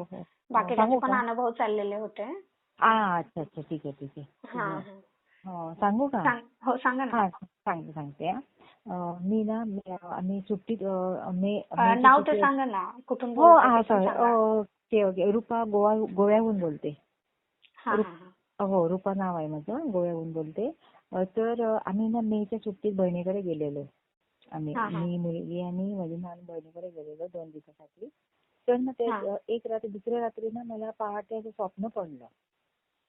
हो हो. त्याचे पण? अनुभव चाललेले होते. आ अच्छा अच्छा ठीक आहे ठीक आहे. हा हो. सांगू का? हो सांगा ना. हा सांगते सांगते हा. मी ना मी- आम्ही सुट्टीत मे नाव सुट्टीत- सांगा ना. कुठून हो हा ते. ओके ओके रुपा गोवा गोव्याहून बोलते. हा, हा, हा. हो रुपा नाव आहे माझं गोव्याहून बोलते. तर आम्ही ना मेच्या सुट्टीत बहिणीकडे गेलेलो. आम्ही हा, हा. मी मुलगी आणि माझी लहान बहिणीकडे गेलेलो दोन दिवसासाठी. तर ना ते हा. एक रात्री दुसऱ्या रात्री ना मला पहाटे असं स्वप्न पडलं.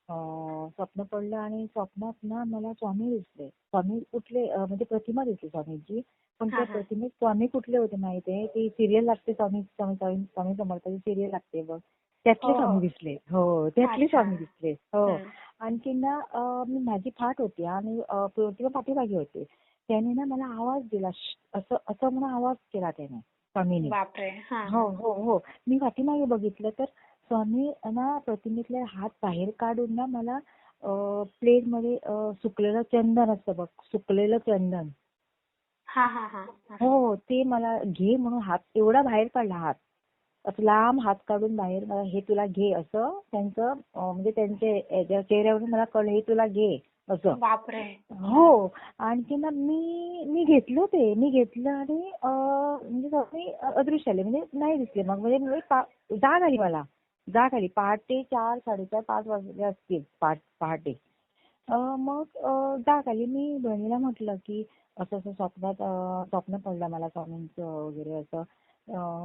अं, स्वप्न पडलं आणि स्वप्नात ना मला स्वामी दिसले. स्वामी कुठले अं, म्हणजे प्रतिमा दिसली स्वामीची. पण हा, त्या हा. प्रतिमेत स्वामी कुठले होते माहितीये? ती सिरियल लागते स्वामी स्वामी स्वामी स्वामी समर्थाची सिरियल लागते बघ. त्यातले हो. स्वामी दिसले. हो त्यातले अच्छा. स्वामी दिसले. हो. आणखी ना अं, मी माझी फाट होती आणि अं, प्रतिमा पाठीमागे होते. त्याने ना मला आवाज दिला. असं असं म्हणून आवाज केला त्याने. स्वामीने. हा हो. हो हो मी पाठीमागे बघितलं तर स्वामी ना प्रतिमेतले हात बाहेर काढून ना मला प्लेटमध्ये सुकलेलं चंदन असतं बघ सुकलेलं चंदन. हा हा ते मला घे म्हणून हात एवढा बाहेर काढला हात. असं लांब हात काढून बाहेर मला हे तुला घे असं त्यांचं म्हणजे त्यांच्या याच्या चेहऱ्यावरून मला कळलं हे तुला घे. असं. बापरे. हो. आणखी ना मी मी घेतलं ते. मी घेतलं आणि म्हणजे स्वामी अदृश्य आले म्हणजे नाही दिसले मग. म्हणजे मी जाग आली मला. जाग आली. पहाटे चार साडेचार पाच वाजले असतील. पहाट मग जाग आली. मी बहिणीला म्हटलं की असं असं स्वप्नात स्वप्न पडलं मला स्वामींचं वगैरे असं.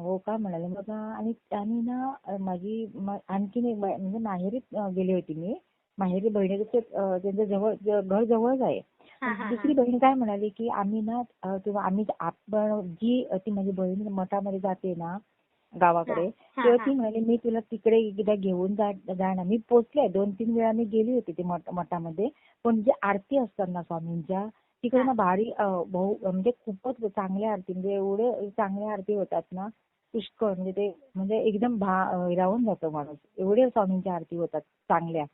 हो का? म्हणाले. मग आणि आणि ना माझी म- आणखीन एक म्हणजे माहेरी अं, गेली होती मी. माहेरी बहिणीचं अं, त्यांचं जवळ घर जवळच आहे. दुसरी. बहीण काय म्हणाली की आम्ही ना तेव्हा आम्ही आपण जी ती माझी बहीण मठामध्ये जाते ना गावाकडे तेव्हा. ती म्हणाली मी तुला तिकडे एकदा घेऊन जाणार. मी पोचले. दोन तीन वेळा मी गेली होती ते मठ- मठामध्ये. पण जे आरती असतात ना स्वामींच्या तिकडे ना भारी बहु म्हणजे खूपच चांगल्या आरती म्हणजे एवढे चांगल्या आरती होतात ना पुष्कळ. म्हणजे ते म्हणजे एकदम भा राहून जातो माणूस. एवढे स्वामींच्या आरती होतात चांगल्या.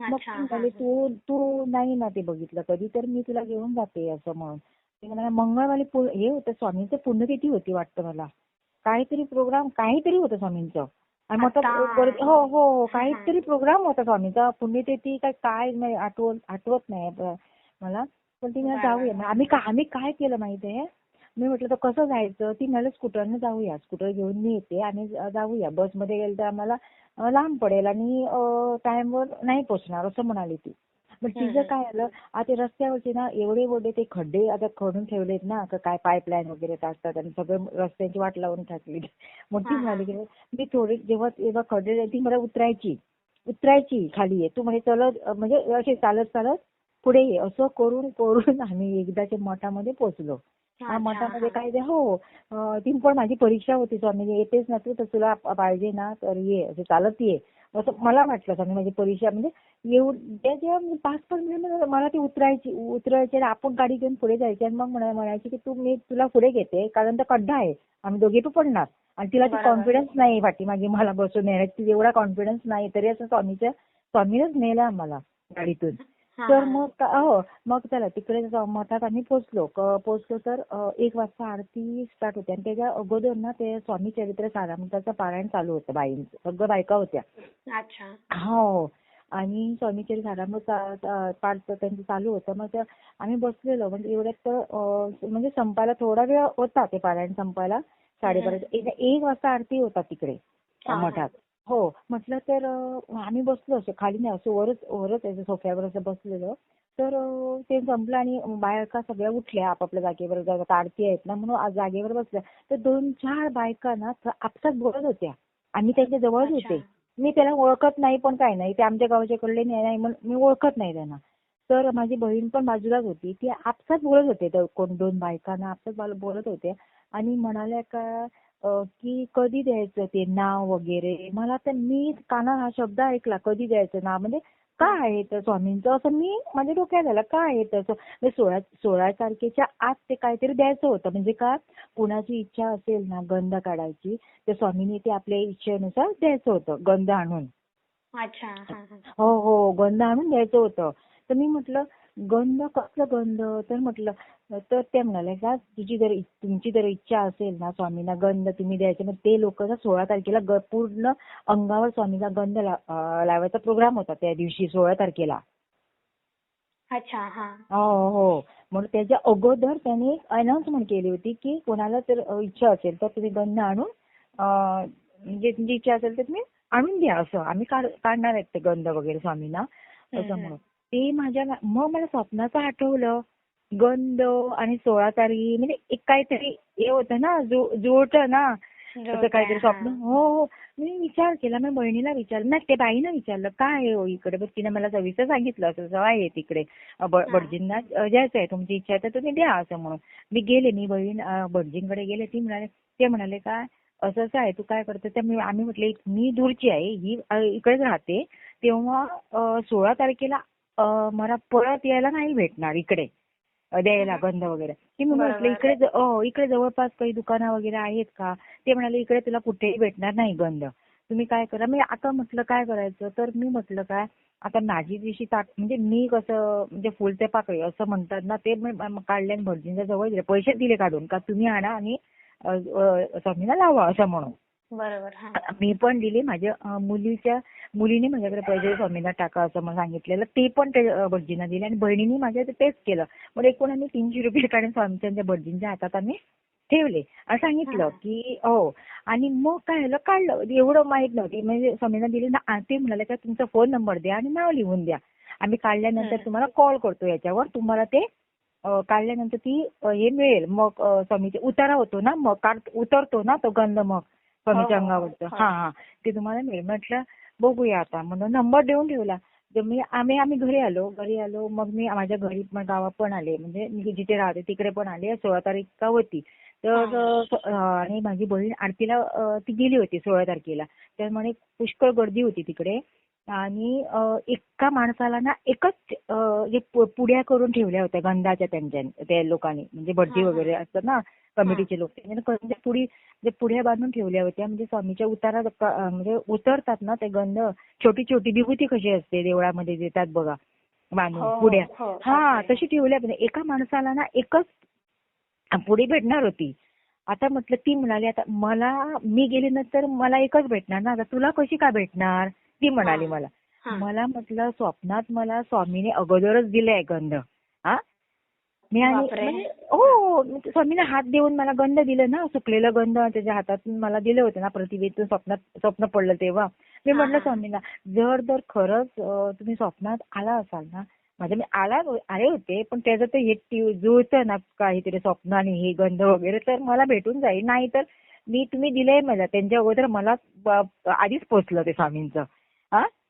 मग ती म्हणाली तू तू नाही ना ते बघितलं कधी तर मी तुला घेऊन जाते असं म्हणून. ती म्हणाली मंगळवारी पु- हे होतं स्वामींचं पुण्यतिथी होती वाटतं मला. काहीतरी प्रोग्राम काहीतरी होतं स्वामींचं. आणि हो हो हो काहीतरी प्रोग्राम होता स्वामींचा. पुण्यतिथी काय काय नाही आठवत आठवत नाही ब- मला. पण ती म्हणाली बरं. जाऊया. मग आम्ही का आम्ही काय केलं माहितीये? मी म्हटलं तर कसं जायचं? ती म्हणाली स्कूटरने जाऊया. स्कूटर घेऊन मी येते आणि जाऊया. बसमध्ये गेलं तर आम्हाला लांब पडेल आणि टाइमवर नाही पोहोचणार असं म्हणाली ती. मग तिचं. काय आलं आता रस्त्यावरचे ना एवढे मोठे ते खड्डे आता खणून ठेवलेत ना का काय पाईपलाईन वगैरे टाकतात आणि सगळे रस्त्यांची वाट लावून टाकली. मग ती. म्हणाली की मी थोडी जेव्हा जेव्हा खड्डे ती मला उतरायची. उतरायची खाली ये. तू म्हणजे चलत म्हणजे असे चालत चालत पुढे ये. असं करून करून आम्ही एकदाच्या मठामध्ये पोहोचलो. हा मठामध्ये. काय ते हो. ती पण माझी परीक्षा होती स्वामी. येतेच ना तू तर तुला पाहिजे ना तर ये. असं चालत ये. असं मला वाटलं स्वामी माझी परीक्षा. म्हणजे एवढ्या जेव्हा पाच पाच मिनिट मला ती उतरायची उतरायची आणि आपण गाडी घेऊन पुढे जायची आणि मग म्हणा- म्हणायची की तू मी तुला पुढे घेते कारण तर खड्डा आहे. आम्ही दोघे पण पडणार. आणि तिला ती. कॉन्फिडन्स नाही पाठीमागे मला बसून येण्याची. एवढा कॉन्फिडन्स नाही तरी असं स्वामीच्या स्वामीनंच नेलं आम्हाला गाडीतून. तर. मग हो मग चला तिकडे मठात आम्ही पोहोचलो क- पोहोचलो तर एक वाजता आरती स्टार्ट होते. आणि त्याच्या अगोदर ना ते स्वामी चरित्र सारामृताचं पारायण चालू होतं बाईंचं सगळं बायका होत्या. अच्छा. हो. आणि स्वामी चरित्र सारामृत पाठ त्यांचं चालू होतं. मग आम्ही बसलेलो. म्हणजे एवढ्यात म्हणजे संपायला थोडा वेळ होता ते पारायण संपायला. साडेबारा एक एक वाजता आरती होता तिकडे. मठात. हो म्हटलं तर आम्ही बसलो असे खाली नाही असं वरच वरच आहे सोफ्यावर असं बसलेलो. तर ते संपलं आणि बायका सगळ्या उठल्या आपापल्या जागेवर जागा आरती आहेत ना म्हणून आज जागेवर बसल्या. तर दोन चार बायका ना आपसात बोलत होत्या. आम्ही त्यांच्या जवळच. होते. मी त्याला ओळखत नाही पण काय नाही ते आमच्या गावाच्या कडले नाही नाही म्हणून मी ओळखत नाही त्यांना. तर माझी बहीण पण बाजूलाच होती. ती आपसात बोलत होते कोण दोन बायकांना आपसात बोल- बोलत होते आणि म्हणाल्या का की कधी द्यायचं ते नाव वगैरे? मला तर मी कानात हा शब्द ऐकला कधी द्यायचं नाव? म्हणजे काय आहे तर स्वामींचं? असं मी माझ्या डोक्यात आलं काय आहे तसं म्हणजे सोळा सोळा तारखेच्या आत ते काहीतरी द्यायचं होतं. म्हणजे का? कुणाची इच्छा असेल ना गंध काढायची तर स्वामींनी ते आपल्या इच्छेनुसार द्यायचं होतं गंध आणून. अच्छा. हो हो गंध आणून द्यायचं होतं. तर मी म्हटलं गंध कसलं गंध? तर म्हटलं तर ते म्हणाले का तुझी जर तुमची जर इच्छा असेल ना स्वामींना गंध तुम्ही द्यायचे मग ते लोक सोळा तारखेला पूर्ण अंगावर स्वामींना गंध लावायचा प्रोग्राम होता त्या दिवशी सोळा तारखेला. अच्छा हा. हो म्हणून त्याच्या अगोदर त्याने एक अनाउन्समेंट केली होती की कोणाला अ, इच्छा असेल तर तुम्ही गंध आणून म्हणजे तुमची इच्छा असेल तर तुम्ही आणून द्या असं. आम्ही काढ- काढणार आहेत ते गंध वगैरे स्वामींना असं. म्हणून. ते माझ्या मग मला स्वप्नाचं आठवलं. गंध आणि सोळा तारीख म्हणजे एक काहीतरी हे होतं ना जुळतं ना. असं काहीतरी स्वप्न. हो. हो मी विचार केला मी बहिणीला विचारलं. नाही ते बाईनं विचारलं काय आहे हो इकडे? बघ तिने मला सविस्तर सांगितलं असं आहे तिकडे. भटजींना द्यायचं आहे तुमची इच्छा आहे तर तुम्ही द्या असं म्हणून. मी गेले मी बहीण भटजींकडे गेले ती म्हणाले ते म्हणाले काय असं असं आहे तू काय करते? तर मी आम्ही म्हटले मी दूरची आहे ही इकडेच राहते. तेव्हा सोळा तारखेला मला परत यायला नाही भेटणार इकडे. द्यायला गंध वगैरे. की मी म्हटलं. इकडे इकडे जवळपास काही दुकानं वगैरे आहेत का? ते म्हणाले इकडे तुला कुठेही भेटणार नाही गंध तुम्ही काय करा. मी आता म्हटलं काय करायचं? तर मी म्हटलं काय? आता माझी दिवशी ताट म्हणजे मी कसं म्हणजे फुलते पाकळी असं म्हणतात ना ते काढले आणि भटजींच्या जवळ दिले. पैसे दिले काढून का तुम्ही आणा आणि स्वामींना लावा असं म्हणून. मी पण दिली. माझ्या मुलीच्या मुलीने माझ्याकडे पैसे स्वामींना टाका असं मला सांगितलेलं. ते पण ते भटजींना दिले आणि बहिणीने माझ्या तेच केलं. मग एकूण आम्ही तीनशे रुपये काढून स्वामीच्या भटजींच्या हातात आम्ही ठेवले. आणि सांगितलं. की हो. आणि मग काय झालं? काढलं. एवढं माहीत नव्हती. म्हणजे स्वामींना दिले ना ते म्हणाले का तुमचा फोन नंबर द्या आणि नाव लिहून द्या. आम्ही काढल्यानंतर. तुम्हाला कॉल करतो याच्यावर. तुम्हाला ते काढल्यानंतर ती हे मिळेल. मग स्वामीचे उतारा होतो ना मग काढ उतरतो ना तो गंध मग स्वामीच्या हो, हो, अंगावरचं. हो. हा ते तुम्हाला मिळेल. म्हटलं बघूया आता. म्हणून नंबर देऊन ठेवला. तर मी आम्ही आम्ही घरी आलो घरी आलो मग मी माझ्या घरी गावात पण आले. म्हणजे मी जिथे राहते तिकडे पण आले. सोळा तारीख होती. तर आणि माझी बहीण आरतीला ती गेली होती सोळा तारखेला. तर म्हणे पुष्कळ गर्दी होती तिकडे. आणि एका माणसाला ना एकच जे पुड्या करून ठेवल्या होत्या गंधाच्या त्यांच्या त्या लोकांनी म्हणजे भटजी हा, हा. वगैरे असतात ना कमिटीचे लोक त्यांनी जे पुढ्या बांधून ठेवल्या होत्या म्हणजे स्वामीच्या उतारा म्हणजे उतरतात ना ते गंध छोटी छोटी विभूती कशी असते देवळामध्ये देतात बघा हो, बांधून हो, पुड्या हो, हा असते. तशी ठेवल्या पण एका माणसाला ना एकच पुडी भेटणार होती आता म्हटलं ती म्हणाली आता मला मी गेली नंतर मला एकच भेटणार ना आता तुला कशी काय भेटणार ती म्हणाली. मला. मला म्हटलं स्वप्नात मला स्वामीने अगोदरच दिलाय गंध हा मी आणि. म्हणजे- हो स्वामीने हात देऊन मला गंध दिलं ना सुकलेलं गंध त्याच्या हातातून मला दिलं होतं ना प्रतिभेतून स्वप्नात स्वप्न पडलं तेव्हा मी म्हटलं. स्वामींना जर जर खरंच तुम्ही स्वप्नात आला असाल ना माझ्या मी आला आले होते पण त्याचं ते हे जुळतं ना काहीतरी स्वप्न आणि हे गंध वगैरे तर मला भेटून जाईल नाही तर मी तुम्ही दिलंय मला त्यांच्या अगोदर मला आधीच पोचलं ते स्वामींचं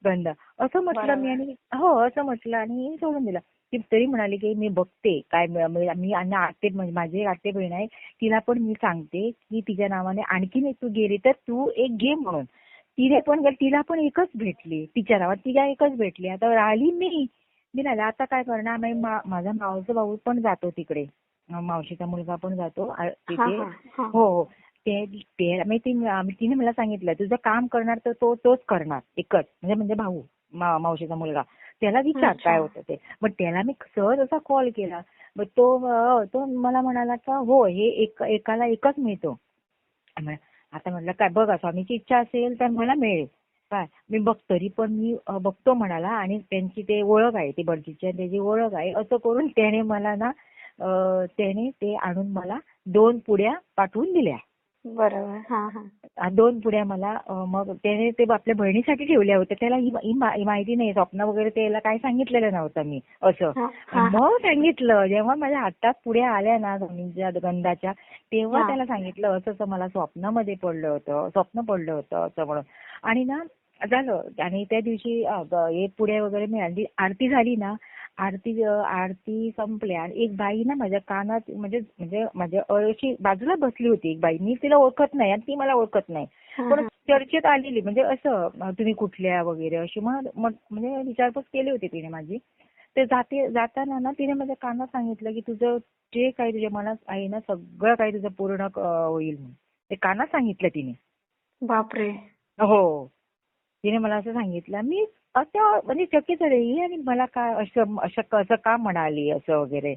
गंध असं म्हटलं मी आणि हो असं म्हटलं आणि सोडून दिलं. ती तरी म्हणाली की मी बघते काय मी आणि आते म्हणजे माझी एक आते बहीण आहे तिला पण मी सांगते की तिच्या नावाने आणखीन एक तू गेली तर तू एक घे म्हणून. तिने पण गेली तिला पण एकच भेटली. तिच्या नावात तिला एकच भेटली. आता राहिली मी. मी राहिला. आता काय करणार? मा- माझा मावसा भाऊ पण जातो तिकडे. मावशीचा मुलगा पण जातो तिथे. हा, हा. ते आम्ही- तिने मला सांगितलं तुझं काम करणार तर तो तोच करणार एकच म्हणजे म्हणजे भाऊ मावशीचा मुलगा. त्याला विचार. काय होतं ते. मग त्याला मी सहज असा कॉल केला. मग तो तो मला म्हणाला का हो हे एक एकाला एकच मिळतो. आता म्हटलं काय बघा स्वामीची इच्छा असेल तर मला मिळेल. काय मी बघ तरी पण मी बघतो म्हणाला आणि त्यांची ते ओळख आहे ती बडजीची त्याची ओळख आहे असं करून त्याने मला ना त्याने ते आणून मला दोन पुड्या पाठवून दिल्या. दोन पुड्या मला मग त्याने ते आपल्या बहिणीसाठी ठेवल्या होत्या. त्याला ही माहिती नाही. स्वप्न वगैरे त्याला काही सांगितलेलं नव्हतं मी असं. मग सांगितलं जेव्हा माझ्या हातात पुड्या आल्या ना स्वामींच्या गंधाच्या तेव्हा. त्याला सांगितलं असं असं मला स्वप्नामध्ये पडलं होतं स्वप्न पडलं होतं असं म्हणून. आणि ना झालं. आणि त्या दिवशी हे पुड्या वगैरे मिळाली आरती झाली ना आरती आरती संपल्या आणि एक बाई ना माझ्या कानात म्हणजे म्हणजे माझ्या अशी बाजूला बसली होती एक बाई. मी तिला ओळखत नाही आणि ती मला ओळखत नाही. पण. चर्चेत आलेली. म्हणजे असं तुम्ही कुठल्या वगैरे अशी म्हणजे विचारपूस केली होती तिने माझी. ते जाते जाताना ना तिने माझ्या कानात सांगितलं की तुझं जे काही तुझ्या मनात आहे ना सगळं काही तुझं पूर्ण होईल म्हणून. ते कानात सांगितलं तिने. बापरे. हो. तिने मला असं सांगितलं मी असं म्हणजे चकित झाले आणि मला काय असं असं असं का म्हणाली असं वगैरे.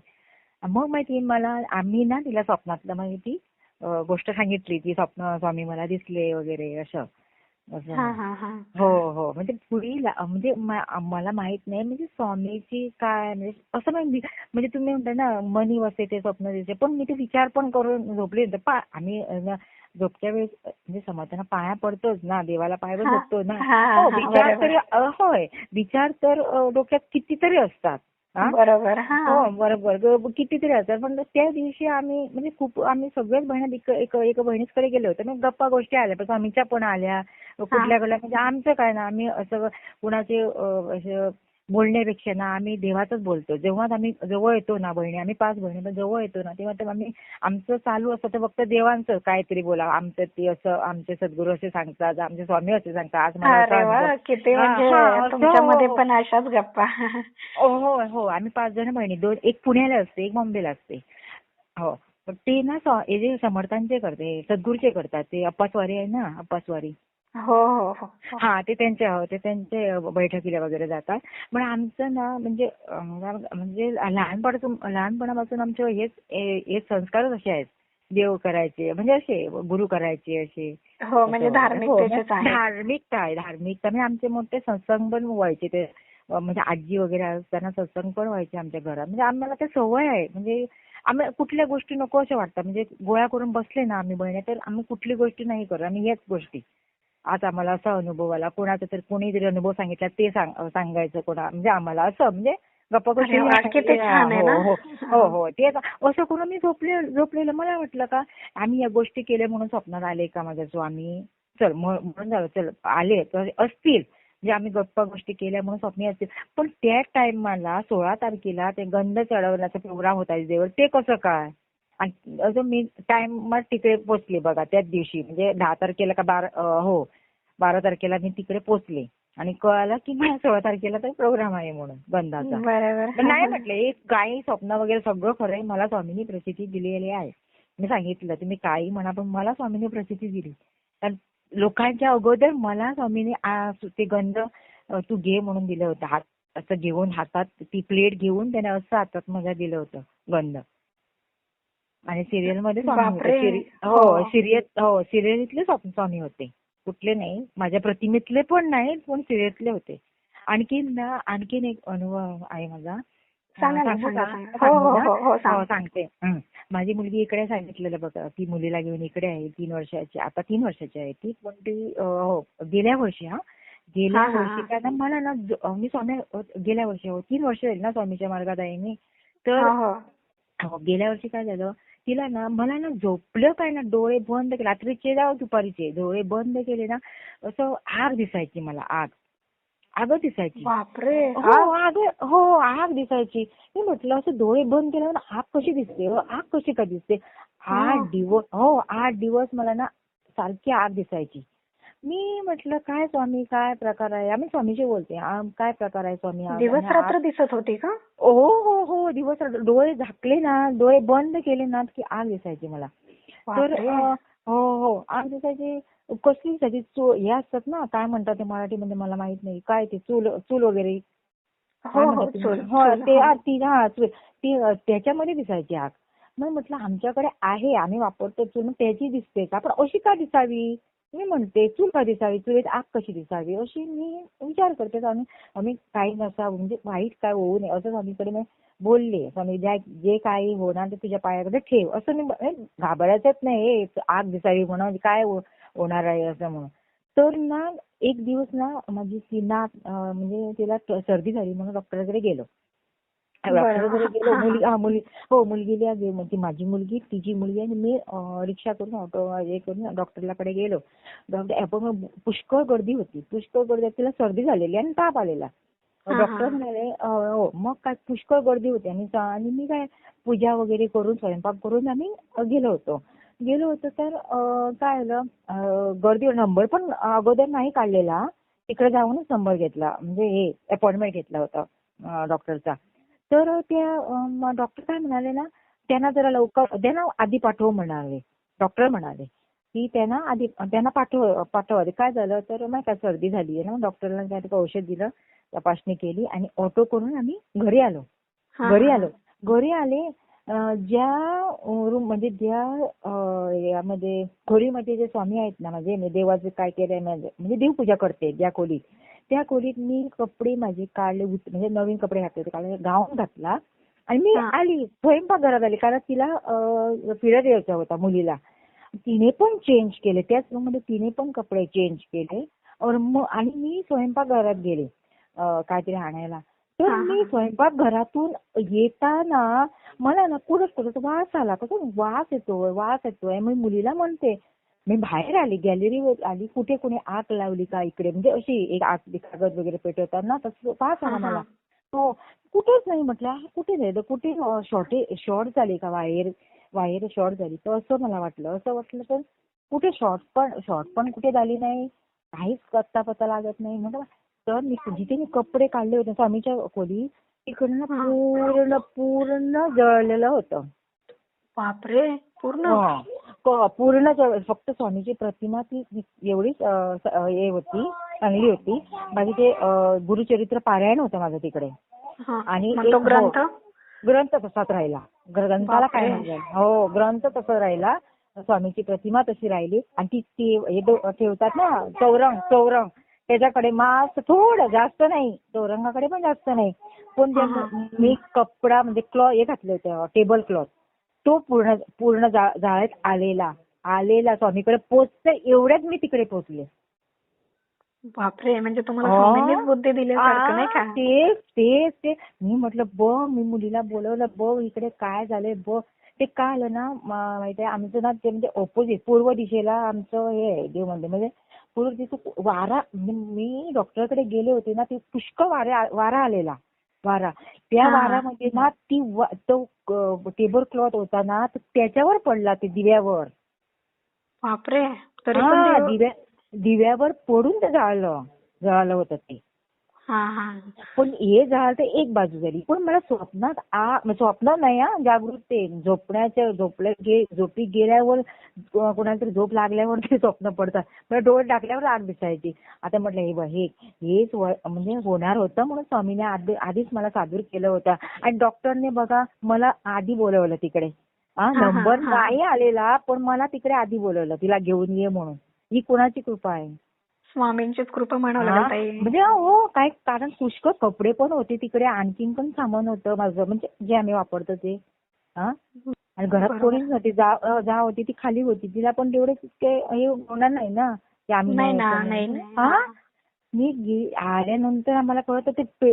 मग माहिती मला आम्ही ना तिला स्वप्नातलं माहिती गोष्ट सांगितली ती स्वप्न स्वामी मला दिसले वगैरे असं. हा हा हा हो हो म्हणजे पुढील म्हणजे मला माहीत नाही म्हणजे स्वामीची काय म्हणजे असं म्हणजे म्हणजे तुम्ही म्हणता ना मनी वसे ते स्वप्न दिसते पण मी ते विचार पण करून झोपले होते पा आम्ही झोपच्या वेळेस म्हणजे समजताना पाया पडतोच ना देवाला पायावर. झोपतो ना हा, विचार. तरी होय विचार तर डोक्यात कितीतरी असतात? बरोबर हा. बरोबर. ग- कितीतरी असतात पण त्या दिवशी आम्ही म्हणजे खूप आम्ही सगळ्याच बहिणी एक बहिणीकडे गेलो होतो. मग गप्पा गोष्टी आल्या. पण स्वामीच्या पण आल्या. कुठल्याकडल्या म्हणजे आमचं काय ना आम्ही असं कुणाचे बोलण्यापेक्षा ना आम्ही देवाचंच बोलतो. जेव्हा आम्ही जवळ येतो ना बहिणी आम्ही पाच बहिणी पण जवळ येतो ना तेव्हा तर आम्ही आमचं चालू असतं तर फक्त देवांचं काहीतरी बोला. आमचं ते असं आमचे सद्गुरू असे सांगतात आमचे स्वामी असे सांगतात. आज मला म्हणजे हा, तुमच्यामध्ये पण अशाच गप्पा. हो हो हो. आम्ही पाच जण बहिणी दोन एक पुण्याला असते एक मुंबईला असते. हो. ते ना हे जे समर्थांचे करते सद्गुरूचे करतात ते अप्पासवारी आहे ना अप्पासवारी. हो हो हो. हा ते त्यांचे हो, ते त्यांचे बैठकीला वगैरे जातात. पण आमचं ना म्हणजे म्हणजे लहानपणापासून लहानपणापासून आमचे हेच हे- हे संस्कारच असे आहेत. देव करायचे म्हणजे असे गुरु करायचे असे. हो म्हणजे. हो, धार्मिकतेचेच आहे धार्मिकता आहे धार्मिकता. म्हणजे आमचे मोठे सत्संग पण व्हायचे ते. म्हणजे आजी वगैरे असताना सत्संग पण व्हायचे आमच्या घरात. म्हणजे आम्हाला ते सवय आहे. म्हणजे आम्ही कुठल्या गोष्टी नको अशा वाटतात. म्हणजे गोळ्या करून बसले ना आम्ही बहिणी तर आम्ही कुठली गोष्टी नाही करत. आम्ही याच गोष्टी. आज आम्हाला असा अनुभव आला कोणाचा तरी कोणी जरी अनुभव सांगितला ते सांग- सांगायचं कोणा म्हणजे आम्हाला असं म्हणजे गप्पा ना. हो हो हो हो ते असं करून मी झोपले झोपलेलं. मला वाटलं का आम्ही या गोष्टी केल्या म्हणून स्वप्नात आले का माझ्या स्वामी? चल म्हणून झालं चल आले. तर असतील. म्हणजे आम्ही गप्पा गोष्टी केल्या म्हणून स्वप्नी असतील. पण त्या टाइमाला सोळा तारखेला ते गंध चढवण्याचा प्रोग्राम होता देवर. ते कसं काय? आणि अजून मी टाइम मग तिकडे पोचले बघा त्याच दिवशी. म्हणजे दहा तारखेला का बारा हो बारा तारखेला मी तिकडे पोचले. आणि कळालं की मला सोळा तारखेला तर प्रोग्राम आहे म्हणून पण नाही म्हटलं एक काही स्वप्न वगैरे सगळं खरं आहे. मला स्वामींनी प्रचिती दिलेली आहे. मी सांगितलं तुम्ही काही म्हणा पण मला स्वामींनी प्रचिती दिली. कारण लोकांच्या अगोदर मला स्वामींनी ते गंध तू घे म्हणून दिलं होतं. हात असं घेऊन हातात ती प्लेट घेऊन त्याने असं हातात मला दिलं होतं गंध. आणि सिरियलमध्ये हो. हो. सिरियल हो सिरियलीतले स्वामी होते. कुठले नाही. माझ्या प्रतिमेतले पण नाही पण सिरियलतले होते. आणखीन ना आणखीन एक अनुभव आहे माझा. का? हो, हो, सांगते. माझी मुलगी इकडे सांगितलेलं बघा ती मुलीला घेऊन इकडे आहे तीन वर्षाची आता तीन वर्षाची आहे ती. पण ती हो गेल्या वर्षी हा. गेल्या वर्षी. काय ना मला ना मी स्वामी गेल्या वर्षी हो तीन वर्ष झाली ना स्वामीच्या मार्गात आहे मी. तर गेल्या वर्षी काय झालं तिला ना मला ना झोपलं काय ना डोळे बंद केले. रात्रीचे जाऊ दुपारीचे. डोळे बंद केले ना असं आग दिसायची मला आग. आग दिसायची. बापरे! हो आग? हो आग दिसायची. मी म्हटलं असं डोळे बंद केल्यावर आग कशी दिसते? अ, आग कशी काय दिसते? आठ दिवस हो आठ दिवस मला ना सारखी आग दिसायची. मी म्हटलं काय स्वामी? काय प्रकार आहे? आम्ही स्वामीशी बोलते. काय प्रकार आहे स्वामी? दिवस रात्र दिसत होती का? हो हो हो. दिवस. डोळे झाकले ना डोळे बंद केले ना की आग दिसायची मला. तर हो हो. आग दिसायची कसली दिसायची? चूल हे असतात ना काय म्हणतात ते मराठीमध्ये मला माहीत नाही. काय ते चूल चूल वगैरे? हो हो ते? चूल, हो ते हो. ती हा चूल. ती त्याच्यामध्ये दिसायची आग. मग म्हटलं आमच्याकडे आहे आम्ही वापरतो चूल मग त्याची दिसते का? पण अशी का दिसावी? मी म्हणते चूल का दिसावी? चुलीत आग कशी दिसावी? अशी मी विचार करते आम्ही आम्ही काही नसावं म्हणजे वाईट काय होऊ नये. असं स्वामीकडे मी बोलले स्वामी ज्या जे काही होणार ते तुझ्या पायाकडे ठेव. असं मी घाबरायचंच नाही हे आग दिसावी म्हणून म्हणजे काय हो-, होणार आहे असं म्हणून. तर ना एक दिवस ना माझी सीना म्हणजे तिला सर्दी झाली म्हणून डॉक्टरकडे गेलो. डॉक्टरकडे गेलो हा, हा. मुलगी हा मुलगीला ती माझी मुलगी तिची मुलगी आणि मी रिक्षा करून ऑटो हे करून डॉक्टरलाकडे गेलो. डॉक्टर आपण पुष्कळ गर्दी होती. पुष्कळ गर्दी तिला सर्दी झालेली आणि ताप आलेला. डॉक्टर. म्हणाले हो मग काय पुष्कळ गर्दी होती आणि आणि मी काय पूजा वगैरे करून स्वयंपाक करून आम्ही गेलो होतो. गेलो होतो तर काय झालं गर्दी नंबर पण अगोदर नाही काढलेला. तिकडे जाऊनच नंबर घेतला. म्हणजे हे अपॉइंटमेंट घेतला होता डॉक्टरचा तर त्या मग डॉक्टर काय म्हणाले ना त्यांना जरा लवकर त्यांना आधी पाठव म्हणाले. डॉक्टर म्हणाले की त्यांना आधी त्यांना पाठव पाठवा. काय झालं तर नाही का सर्दी झाली आहे ना डॉक्टरला काय औषध दिलं तपासणी केली आणि ऑटो करून आम्ही घरी आलो. घरी. आलो. घरी आले ज्या रूम म्हणजे ज्या यामध्ये खोलीमध्ये जे स्वामी आहेत ना म्हणजे देवाचं काय केलंय म्हणजे म्हणजे देवपूजा करते ज्या खोलीत. त्या खोलीत मी कपडे माझे काढले म्हणजे नवीन कपडे घातले होते. काढले गाऊन घातला आणि मी. आली. स्वयंपाकघरात आली. कारण तिला पिरियड यायचा होता मुलीला. तिने पण चेंज केले. त्याच रूममध्ये तिने पण कपडे चेंज केले. आणि मी स्वयंपाकघरात गेले अं, काहीतरी आणायला. तर. मी स्वयंपाकघरातून येताना मला ना कुठं कुठं वास आला. कसं वास येतोय वास येतोय. मी मुलीला म्हणते मी बाहेर आली गॅलरीवर आली कुठे कुणी आग लावली का इकडे? म्हणजे अशी एक आग कागद वगैरे पेटवताना तसं हा. मला. हो कुठेच नाही म्हटलं कुठे नाही कुठे शॉर्टे शॉर्ट झाली का वायर वायर शॉर्ट झाली. तर असं मला वाटलं. असं वाटलं तर कुठे शॉर्ट पण शॉर्ट पण कुठे झाली नाही? काहीच पत्ता पत्ता लागत नाही. म्हटलं तर मी जिथे मी कपडे काढले होते स्वामीच्या खोली तिकडनं. पूर्ण पूर्ण जळलेलं होतं. बापरे! पूर्ण? पूर्ण फक्त स्वामीची प्रतिमा ती एवढीच हे होती चांगली होती. बाकी ते गुरुचरित्र पारायण होतं माझं तिकडे. हा. आणि ग्रंथ? हो. ग्रंथ तसाच राहिला. ग्रंथाला काय. हो ग्रंथ तसा राहिला. स्वामीची प्रतिमा तशी राहिली. आणि ती हे ठेवतात ना चौरंग चौरंग. त्याच्याकडे मास थोडं जास्त नाही. चौरंगाकडे पण जास्त नाही. पण. मी कपडा म्हणजे क्लॉथ हे घातले होते टेबल क्लॉथ. तो पूर्ण पूर्ण जाळ्यात आलेला आलेला स्वामीकडे पोचते एवढ्यात मी तिकडे पोचले. बापरे म्हणजे तुम्हाला बुद्धी का? तेच तेच ते मी म्हटलं बघ मी मुलीला बोलवलं बघ इकडे काय झालंय बघ. ते काय आलं ना माहितीये आमचं ना ते म्हणजे ऑपोजिट पूर्व दिशेला आमचं हे आहे देव मंदिर म्हणजे पूर्व दिशे वारा म्हणजे मी डॉक्टरकडे गेले होते ना ते पुष्कळ वारा वारा आलेला. वारा. त्या. वाऱ्यामध्ये ना ती वा- तो टेबल क्लॉथ होता ना तो त्याच्यावर पडला ते दिव्यावर. बापरे. दिव्या दिव्यावर पडून ते जाळलं जळालं होतं ते. पण हे झालं तर एक बाजू झाली. पण मला स्वप्नात आ स्वप्नात नाही हा जागृत झोपण्याच्या झोपल्या गे झोपी गेल्यावर कोणाला तरी झोप लागल्यावर ते स्वप्न पडतात. मला डोळे टाकल्यावर आग दिसायची. आता म्हटलं हे बघ हे हेच म्हणजे होणार होतं म्हणून स्वामीने आधी- आधीच मला सादूर केलं होतं. आणि डॉक्टरने बघा मला आधी बोलवलं तिकडे. नंबर. नाही आलेला पण मला तिकडे आधी बोलवलं तिला घेऊन ये म्हणून. ही कुणाची कृपा आहे? स्वामींचीच कृपा म्हणावं लागेल ताई. म्हणजे हो काय कारण पुष्कळ कपडे पण होते तिकडे. आणखीन पण सामान होतं माझं. म्हणजे जे आम्ही वापरतो ते. हा? आणि घरात. कोणीच नव्हती. जा अं, जा होती ती खाली होती. तिला पण तेवढे तितके हे होणार नाही ना. की आम्ही नाही ना नाही. नाही. हा? मी आल्यानंतर आम्हाला कळत ते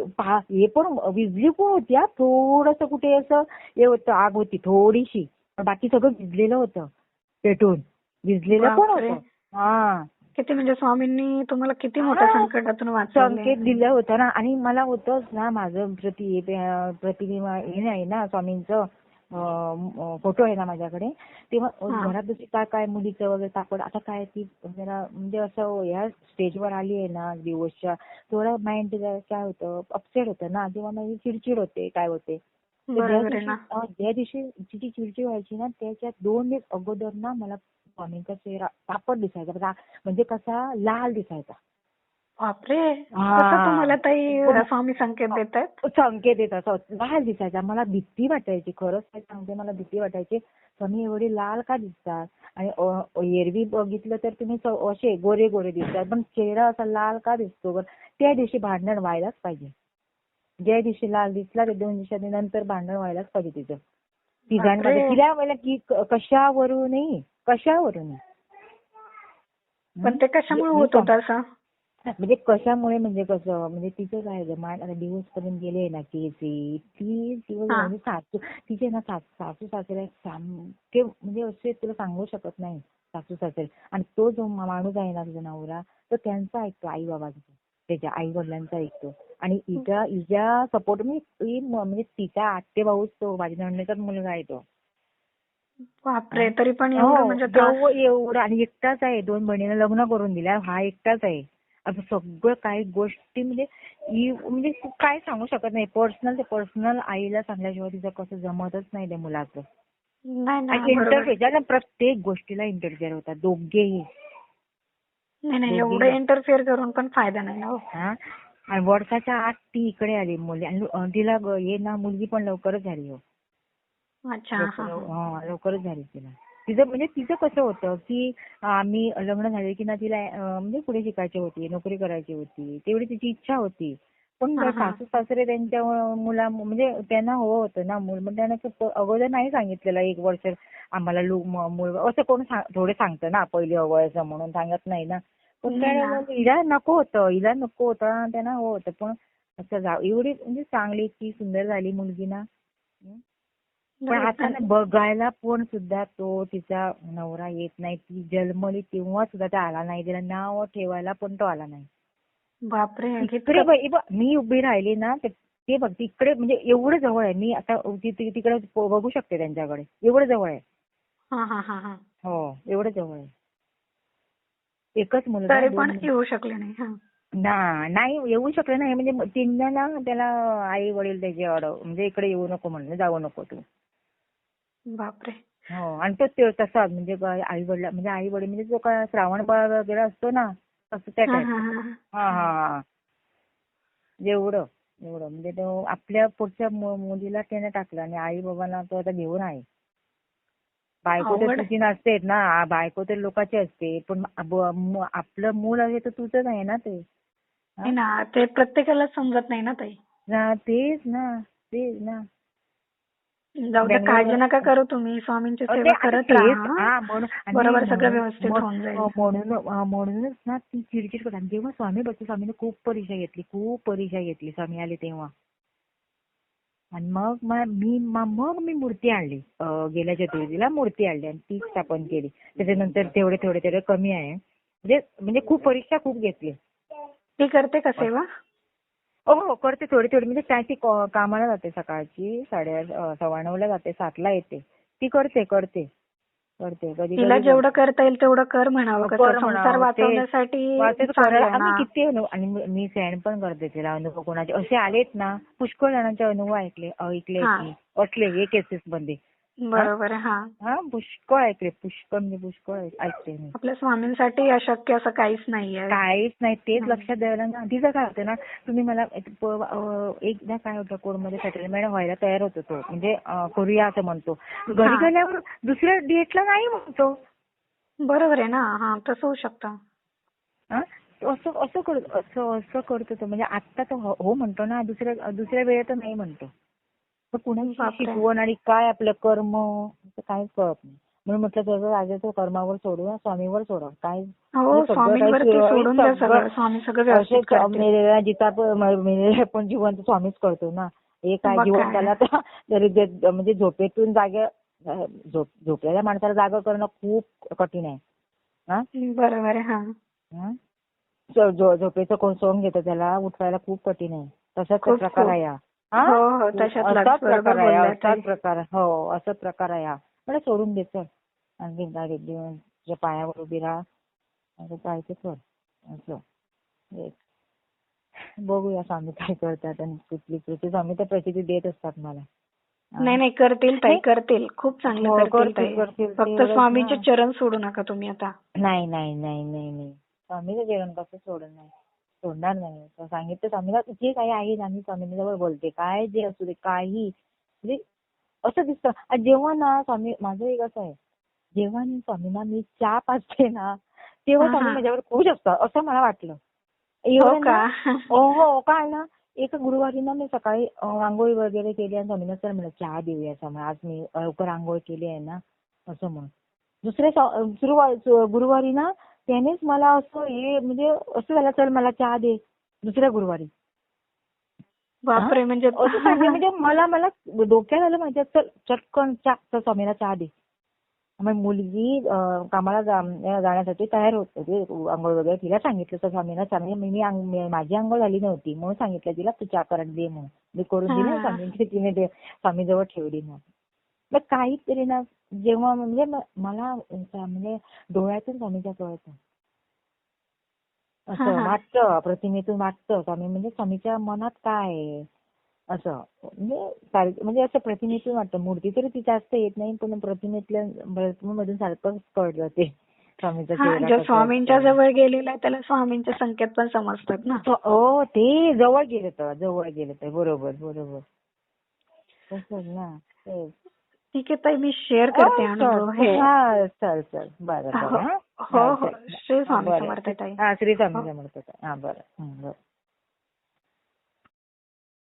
हे पण विजली पण होती हा? थोडस कुठे असं हे होतं आग होती थोडीशी. बाकी सगळं विजलेलं होतं. पेटून. विजलेलं पण. होतं. हा. किती म्हणजे स्वामींनी तुम्हाला किती मोठ्या. संकटातून वाचवले? संकेत दिलं होतं ना. आणि मला होतंच ना माझं प्रति प्रतिबिंब हे नाही ना स्वामींचं फोटो आहे ना माझ्याकडे. तेव्हा. घरात जशी काय काय मुलीचं वगैरे तापड आता काय ती जरा म्हणजे असं या स्टेजवर आली आहे ना दिवसच्या थोडं माइंड काय होतं अपसेट होतं ना. तेव्हा माझी चिडचिड होते काय होते. ज्या आहे दिवशी तिची चिडचिड व्हायची ना त्याच्या दोन दिवस अगोदर ना मला स्वामींचा चेहरा तापट दिसायचा. म्हणजे कसा लाल दिसायचा. बापरे. तुम्हाला ताई स्वामी संकेत देत आहेत संकेत येतात लाल दिसायचा. मला भीती वाटायची खरंच. काय सांगते मला भीती वाटायची स्वामी एवढे लाल का दिसतात? आणि एरवी बघितलं तर तुम्ही असे गोरे गोरे दिसतात. पण चेहरा असा लाल का दिसतो? त्या दिवशी भांडण व्हायलाच पाहिजे. ज्या दिवशी लाल दिसला त्या दोन दिवसांनी नंतर भांडण व्हायलाच पाहिजे तिचं. तिघांमध्ये. बापरे. तिला मला की क- कशावरूनही कशावरूनही पण ते कशामुळे होत होतं असं? म्हणजे कशामुळे म्हणजे कसं म्हणजे तिचं काय मान आता दिवस पर्यंत गेले ना केसी ती दिवस. म्हणजे सासू तिचे ना सासू सासू सासरे सामके म्हणजे असे तुला सांगू शकत नाही सासू सासरे. आणि तो जो माणूस आहे ना तुझा नवरा तो त्यांचा ऐकतो आई बाबांचा त्याच्या आई वडिलांचा ऐकतो. आणि हिच्या हिच्या सपोर्ट म्हणजे तिचा आत्ते भाऊच तो माझ्या नंदेचाच मुलगा आहे तो. बापरे तरी पण एवढं हो, म्हणजे एवढं आणि एकटाच आहे. दोन बहिणीला लग्न करून दिल्या. हा एकटाच आहे. असं सगळं काही गोष्टी म्हणजे म्हणजे काय सांगू शकत नाही. पर्सनल ते पर्सनल आईला सांगल्याशिवाय तिचं कसं जमतच नाही त्या मुलाचं. इंटरफेअर प्रत्येक गोष्टीला इंटरफेअर होतात. दोघेही. नाही एवढं इंटरफेअर करून पण फायदा नाही ना हो. आणि वर्षाच्या आत ती इकडे आली. मुली आणि तिला हे ना मुलगी पण लवकरच झाली हो अच्छा हा लवकर- हा. हा, लवकरच झाली तिला. तिचं म्हणजे तिचं कसं होतं की आम्ही लग्न झाले की ना तिला म्हणजे पुढे शिकायची होती नोकरी करायची होती तेवढी तिची इच्छा होती. पण. सासू सासरे त्यांच्या मुला म्हणजे त्यांना हो होतं ना मूल मग त्यांना कसं अगोदर नाही सांगितलेलं एक वर्ष आम्हाला मूल असं कोण थोडे सांगतं ना पहिली अवयचं म्हणून सांगत नाही ना. पण हिला नको होतं हिला नको होतं त्यांना हो होतं. पण असं एवढी म्हणजे चांगली इतकी सुंदर झाली मुलगी ना? पण आता ना बघायला पण सुद्धा तो तिचा नवरा येत नाही. ती जन्मली तेव्हा सुद्धा तो आला नाही. तिला नाव ठेवायला पण तो आला नाही. बापरे मी उभी राहिली ना ते- ते बघ तिकडे म्हणजे एवढं जवळ आहे. मी आता तिकडे बघू शकते त्यांच्याकडे. एवढं जवळ आहे. हा हा हा हा. हो एवढं जवळ आहे. एकच मुलगा पण. येऊ शकले नाही ना नाही येऊ शकलं नाही. म्हणजे तिनं ना त्याला आई वडील त्याचे म्हणजे इकडे येऊ नको म्हणलं जाऊ नको तू. बापरे. हो आणि तो ते तसाच म्हणजे आई वडील म्हणजे आई वडील म्हणजे जो काय श्रावण बाळ वगैरे असतो ना तसं त्या हा टाईप हा हा एवढं एवढं. म्हणजे तो आपल्या पुढच्या मुलीला त्याने टाकलं आणि आई बाबांना तो आता घेऊन आहे. बायको तर. तुझी नसतेच ना. बायको तर लोकांची असते. पण आपलं मूल आहे तर तुझंच आहे ना ते. नाही ना ते प्रत्येकाला समजत नाही ना ताई. ना तेच ना तेच ना. जाऊ द्या बेंगलोर- काळजी नका करू तुम्ही स्वामींची सेवा करत राहा. हा, बरोबर सगळं व्यवस्थित होऊन जाईल. म्हणून म्हणूनच ना ती चिडचिड करतात जेव्हा स्वामी बसले स्वामीने खूप परीक्षा घेतली खूप परीक्षा घेतली स्वामी आले तेव्हा. आणि मग म- मी म- मग मी मूर्ती आणली. गेल्या चतुर्थीला मूर्ती आणली आणि ती स्थापन केली. त्याच्यानंतर तेवढे थोडे थोडे कमी आहे. म्हणजे म्हणजे खूप परीक्षा खूप घेतली. ती करते का सेवा? हो हो करते थोडी थोडी. म्हणजे काय ती क- कामाला जाते सकाळची साडे सव्वा नऊला जाते सातला येते. ती करते करते. करते. कधी तिला कधी जेवढं करता येईल तेवढं कर म्हणावं कर कसं म्हणावं, संसार ते- वाचवण्यासाठी वाचत चांगलं करायला. आहे ना. आम्ही किती अनुभव आणि मी- मी सेंड पण करते तिला अनुभव कोणाचे. असे आलेत ना पुष्कळ जणांचे अनुभव ऐकले ऐकले हा. मी. असले हे केसेस मध्ये. बरोबर हा. हा पुष्कळ ऐकले पुष्कळ म्हणजे पुष्कळ ऐक- ऐकते मी. आपल्या स्वामींसाठी अशक्य असं काहीच नाहीये. काहीच नाही तेच. लक्षात द्यायला ना तिचं काय होतं ना तुम्ही मला एकदा काय होतं कोर्टमध्ये सेटलमेंट व्हायला तयार होतो तो म्हणजे करूया असं म्हणतो. घरी. गेल्यावर दुसऱ्या डेटला नाही म्हणतो. बरोबर आहे ना हा तसं होऊ शकतं? असं असं करत असं असं करतो तो म्हणजे आता तो हो हो म्हणतो ना दुसऱ्या दुसऱ्या वेळेत नाही म्हणतो. तर कुणाची. शिकवण आणि काय आपलं कर्म काहीच कळत नाही. म्हणून म्हटलं त्याचं राजाचं कर्मावर सोडूया स्वामीवर सोडा काय? मेलेला जिता पण मेलेला पण जिवंत स्वामीच करतो ना. हे काय काय? जिवंताला तर म्हणजे झोपेतून जागे झोपलेल्या माणसाला जागा करणं खूप कठीण आहे. हा? बरोबर झोपेचं कोण सोंग घेतं त्याला उठवायला खूप कठीण आहे. तसाच प्रकार. आहे हा. हा? हो हो बरोबर प्रकार आहे. प्रकार हो असाच प्रकार आहे हा मला सोडून दे चल देऊन तुझ्या पायावर उभी राहा असं काय ते कर असं. बघूया स्वामी काय करतात आणि कुठली कृती स्वामी तर प्रचिती देत असतात मला. नाही नाही करतील ताई. करतील खूप चांगलं करतील. फक्त स्वामीचे. चरण सोडू नका तुम्ही आता नाही नाही नाही नाही नाही स्वामीचं जेवण कसं सोडून नाही सोडणार नाही. असं सांगितलं स्वामीला जे काही आहे ना मी स्वामींजवळ बोलते. काय जे असू दे काही. म्हणजे असं दिसतं. जेव्हा ना स्वामी माझं एक असं आहे. जेव्हा मी स्वामींना मी चहा पाजते ना तेव्हा हा, स्वामी हा. माझ्यावर खुश असतात असं मला वाटलं. हो एवढं का? ना- हो हो काय ना एक गुरुवारी ना मी सकाळी आंघोळी वगैरे केली आणि स्वामींना सर म्हणलं चहा देऊया समोर आज मी लवकर आंघोळ केली आहे ना असं म्हणून दुसऱ्या गुरुवारी ना त्यानेच मला असं हे म्हणजे असं झालं चल मला चहा दे दुसऱ्या गुरुवारी. बापरे म्हणजे असं म्हणजे मला मला डोक्यात आलं माहिती चल चटकन चहा चल स्वामीला चहा दे. मग मुलगी कामाला जाण्यासाठी तयार होत होती आंघोळ वगैरे तिला सांगितलं तर स्वामीला स्वामी मी माझी आंघोळ झाली नव्हती म्हणून सांगितलं तिला तू चहा करून दे म्हणून मी करून दिली. स्वामींची तिने ते स्वामीजवळ ठेवली मग. मग काहीतरी ना जेव्हा म्हणजे मला म्हणजे डोळ्यातून स्वामीच्या कळतं असं. वाटतं प्रतिमेतून वाटतं स्वामी म्हणजे स्वामीच्या मनात काय आहे? असं. म्हणजे सार- म्हणजे असं प्रतिमेतून वाटतं. मूर्ती तरी ती जास्त येत नाही पण प्रतिमेतल्या प्रतिमेमधून सारखं कळत जाते स्वामींच्या असतो. जवळ गेलेला आहे त्याला स्वामींचे संकेत पण समजतात ना. तो- हो ते जवळ गेलं तर जवळ गेलं तर. बरोबर बरोबर. ना तेच. ठीक आहे ताई मी शेअर करते हो, अनुभव चल. हे हा चल चल बरं हो हा. हो. श्री स्वामी. समर्थ ताई हा श्री स्वामी हो. समर्थ बरं हं, बरं